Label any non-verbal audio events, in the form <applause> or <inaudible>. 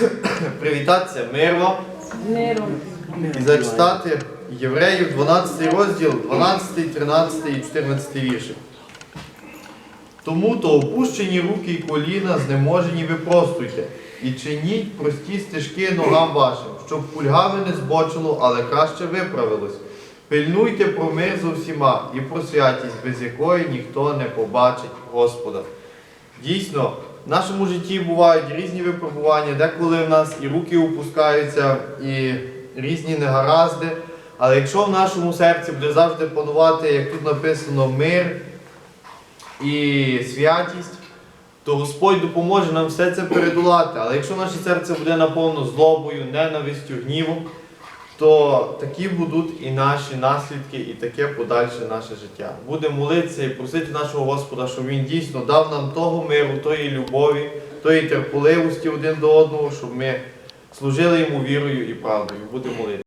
<coughs> привітатися мир вам Миром. і зачитати Євреїв 12 розділ, 12, 13 і 14 вірші. Тому то опущені руки і коліна, знеможені випростуйте, і чиніть прості стежки ногам вашим, щоб кульгаве не збочило, але краще виправилось. Пильнуйте про мир з усіма і про святість, без якої ніхто не побачить Господа. Дійсно, в нашому житті бувають різні випробування, деколи в нас і руки опускаються, і різні негаразди. Але якщо в нашому серці буде завжди панувати, як тут написано, мир і святість, то Господь допоможе нам все це передолати. Але якщо наше серце буде наповнено злобою, ненавистю, гнівом, то такі будуть і наші наслідки, і таке подальше наше життя. Будемо молитися і просити нашого Господа, щоб Він дійсно дав нам того миру, тої любові, тої терпеливості один до одного, щоб ми служили йому вірою і правдою. Будемо молитися.